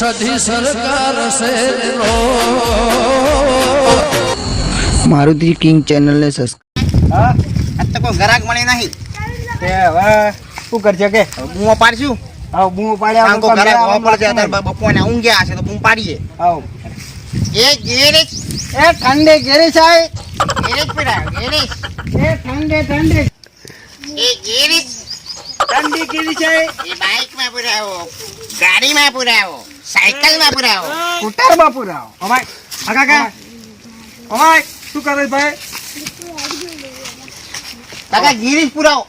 સધી સરકાર શેરનો. મારુતિ કિંગ ચેનલને સબસ્ક્રાઇબ હા? આજ તો કોઈ ગ્રાહક મળે નહીં. તે હવે શું કરજે કે? હું પાડશું. હવે બૂમ પાડ્યા આમ કોઈ ગ્રાહક હોવા પડશે અત્યારે બપોરે ઊંઘ્યા હશે તો બૂમ પાડીએ. આવ. એ ગેરેજ. એ ઠંડે ગેરેજ સાહેબ ગેરેજ પીડાયો ગેરેજ. એ ઠંડે ઠંડે. એ ગેરેજ. ઠંડી ઘેરી સાહેબ એ બાઇકમાં પુરાવો ગાડીમાં પુરાવો સાયકલમાં પુરાવો. સ્કૂટરમાં પુરાવો. અમાય આ કાકા અમાય શું કરે ભાઈ? કાકા ગીરીજ પુરાવો.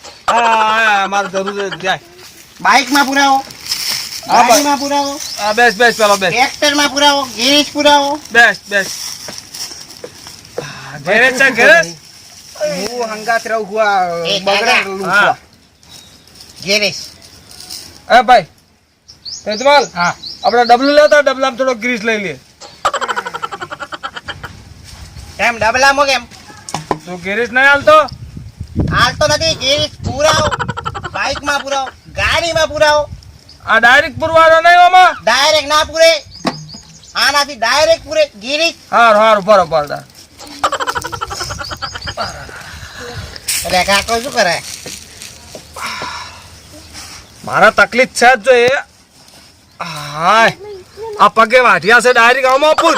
મારે જરૂર છે જાય. પુરાવો. હા, ભાઈ. પુરાવો. બેસ બેસ પેલો બેસ. ટ્રેક્ટરમાં પુરાવો. ગીરીજ પુરાવો. બેસ બેસ. ઘેરે છે ઘેરે હું હંગાત રહું છું બગડા બગડેલું હા. ગેરેજ એ ભાઈ. તેજમાલ હા. આપણે ડબલું લેતા ડબલામાં થોડો ગ્રીસ લઈ લે કેમ ડબલામાં કેમ? તું ગ્રીસ નહીં હાલતો? હાલતો નથી ગ્રીસ પુરાવો. બાઇકમાં પુરાવો ગાડીમાં પુરાવો. આ ડાયરેક્ટ પુરવાનો નહીં આમાં? ડાયરેક્ટ ના પૂરે. આનાથી ડાયરેક્ટ પૂરે. ગીરીજ હાર હારું બરોબર દા એટલે કાકો શું કરે? મારા તકલીફ છે જ જો એ. હાય. આ પગે વાઢિયા છે ડાયરેક્ટ આમાં પૂર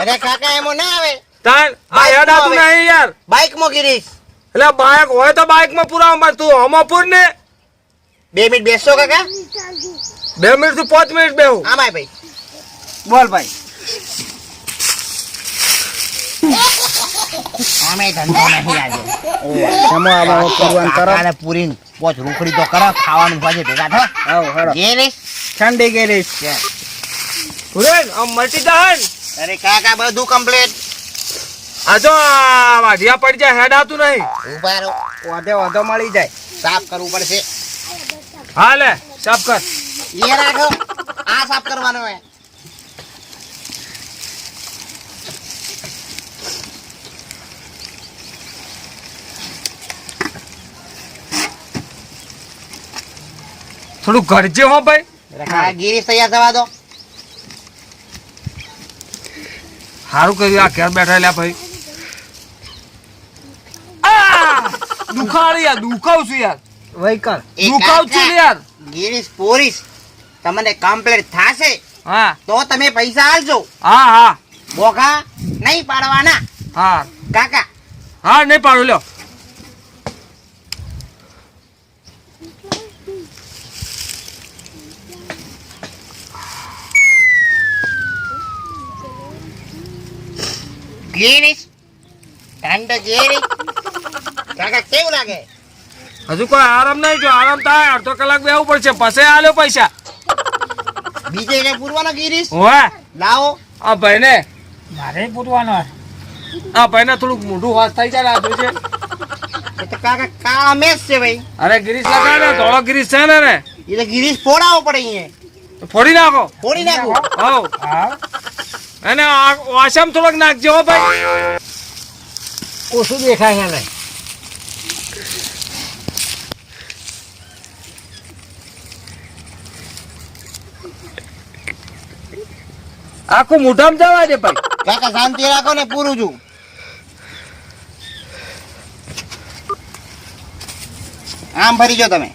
અરે કાકા એમો ના આવે. તાન આ હેડ આતું. નહીં યાર. બાઇકમાં ગીરીશ. એટલે બાઇક હોય તો બાઇકમાં પૂરા મળે તું હમો પૂર ને? બે મિનિટ બેસો કાકા. બે મિનિટથી પાંચ મિનિટ બેહું. આમાય ભાઈ. બોલ ભાઈ. આમે ધંધો નહીં આજે. પુરવાન કરો. કાકાને પૂરીને પોચ રૂખડી તો કરો ખાવાનું ભાજે ભેગા થો. આવ હેડો. ઠંડી ગેરેજ ઉરેન આમ મટી દહન. અરે કાકા બધું કમ્પ્લીટ આ જો વાઢિયા પડી જાય હેડ આવતું નહીં. ઊભા રહો. વાધે વાધો મળી જાય. સાફ કરવું પડશે. હા લે સાફ કર. એ રાખો. આ સાફ કરવાનો હે. થોડું ગરજે હો ભાઈ. આ ગીરીજ તૈયાર થવા દો. સારું કર્યું આ ઘેર બેઠા લ્યા ભાઈ. આ! દુખાડ યાર દુખાવ છું યાર. વહીકલ એ દુખાવ છું યાર. ગિરીશ પોરીશ તમને કમ્પ્લીટ થાશે હા. તો તમે પૈસા આલજો. હા હા. બોકા નહીં પાડવાના. હા. કાકા. હા નહીં પાડું લ્યો. ગીરીજ ઠંડ ગીરીજ કાકા કેવું લાગે? હજુ કોઈ આરામ નહીં જો આરામ થાય અડધો કલાક બેવું પડશે. પછી આલ્યો પૈસા. બીજે કઈ પૂરવાનો ગીરીશ હોવે. લાવો. આ ભાઈને. મારે પૂરવાનો આ ભાઈને થોડુંક મોઢું વાસ થઈ જાય ને આ જોજે. તો કાકા કામે જ છે ભાઈ. અરે ગિરીશ લગાડ ને ધોળો ગિરીશ છે ને ને એટલે તો ફોડાવો પડે અહીંયા. તો ફોડી નાખો. ફોડી નાખો. હવ. અને વાસમ થોડોક નાખજો ભાઈ. ઓછું દેખાય એને આખું મોઢામાં જવા દે ભાઈ. કાકા શાંતિ રાખો ને પૂરું છું. આમ ભરી જો તમે.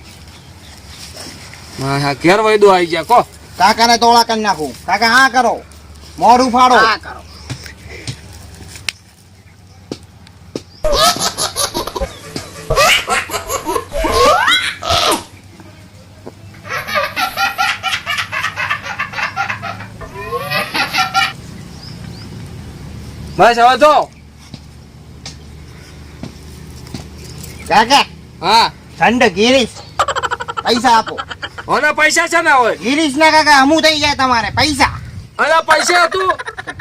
હા હા ઘેર વૈદો આવી ગયા કો? કાકાને તોળા કરી નાખું. કાકા હા કરો. મોઢું ફાડો. બસ હવે તો કાકા હા. ઠંડ ગીરીશ. પૈસા આપો. અને પૈસા છે ને હોય ગીરીશ ના કાકા હમું થઈ જાય તમારે પૈસા. અને પૈસા હતું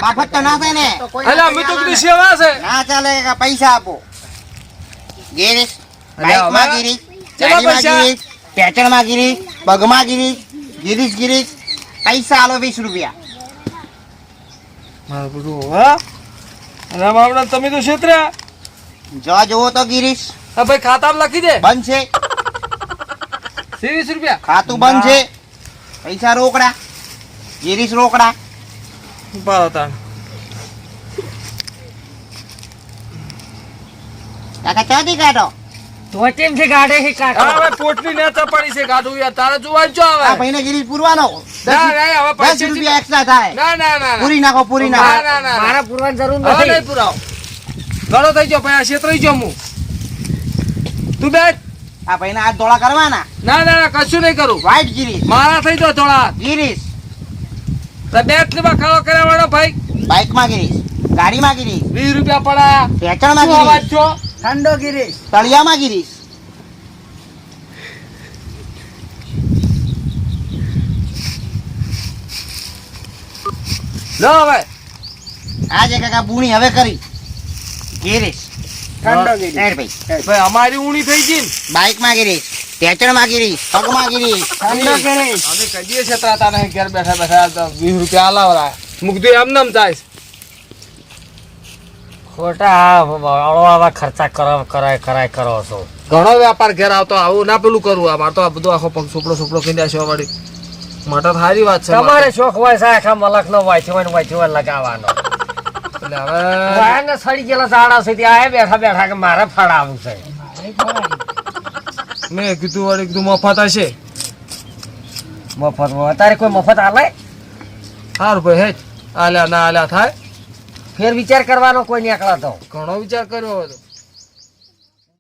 બાફત તો ના થાય ને. અલા અમે તો કીધું સેવા છે. ના ચાલે કાકા પૈસા આપો. ગીરીશ બાઈકમાં ગીરીશમાં ગાડીમાં પેટણમાં પેચણમાં પગમાં ગીરીશ ગીરીશ ગીરીશ. પૈસા આલો વીસ રૂપિયા. મારું બધું હા અલા આમાં તમે તો છેતર્યા જો જોવો તો ગીરીશ. હા ભાઈ ખાતામાં લખી દે. બંધ છે ત્રીસ રૂપિયા? ખાતું બંધ છે પૈસા રોકડા. ગિરીશ રોકડા. પાડો તાણ. કાકા ચાથી કાઢો? કેમ છે ગાડે છે કાકા. હવે પોટલી ને ચપાડી છે ગાડું યાર. તારે જોવા જો આ હવે ભાઈને ગિરીશ પૂરવાનો. ના ના હવે પૈસા રૂપિયા એક્સ્ટ્રા થાય. ના ના ના. પૂરી નાખો પૂરી ના નાખો ના ના. મારા પૂરવાની જરૂર હવે નહીં નથી પુરાવ. ઘણો થઈ ગયો ભાઈ આ ક્ષેત્ર ગયો હું. તું બેઠ આ ભાઈને હાથ ધોળા કરવાના. ના ના ના કશું નહીં કરું. વાઈટ ગિરીશ મારા થઈ ગયો ધોળા. ગિરીશ તો બેઠ ને કર્યા વાળો ભાઈ. બાઇકમાં ગાડી ગાડીમાં ગિરીશ વીસ રૂપિયા પડ્યા પેચણમાં શું અવાજ છો? ઠંડો ગિરીશ. તળિયામાં ગિરીશ લો હવે. આજે કાકા બુણી હવે કરી. ગીરીશ. ઠંડો ગિરીશ. ભાઈ. ભાઈ અમારી ઊણી થઈ ગઈ બાઈકમાં ગિરીશ પેચણમાં માગીરી પગ માગીરી ઠંડો ગિરીશ અમે કહીએ છે ત્રાતા નહીં ઘેર બેઠા બેઠા તો વીસ રૂપિયા આલાવરા મૂકતું એમ નમ થાય. ખોટા આવા ખર્ચા કરો કરાય કરાય કરો છો. ઘણો વેપાર ઘેર આવતો આવું ના પેલું કરવું આ મારે તો આ બધું આખો પગ સુપડો સોપડો કરી નાખ્યો વાળી. માટે તો સારી વાત છે તમારે શોખ હોય છે આખા મલક નો વાંચવા ને વાંચવા લગાવવાનો. એટલે હવે વાયને સડી ગયેલા ઝાડા સુધી આ બેઠા બેઠા કે મારે ફળાવું છે. મેં કીધું વાળી કીધું મફત હશે. મફત અત્યારે કોઈ મફત આલે? સારું ભાઈ હેજ આલ્યા ના આલ્યા થાય. ફેર વિચાર કરવાનો કોઈ નીકળો તો ઘણો વિચાર કર્યો હતો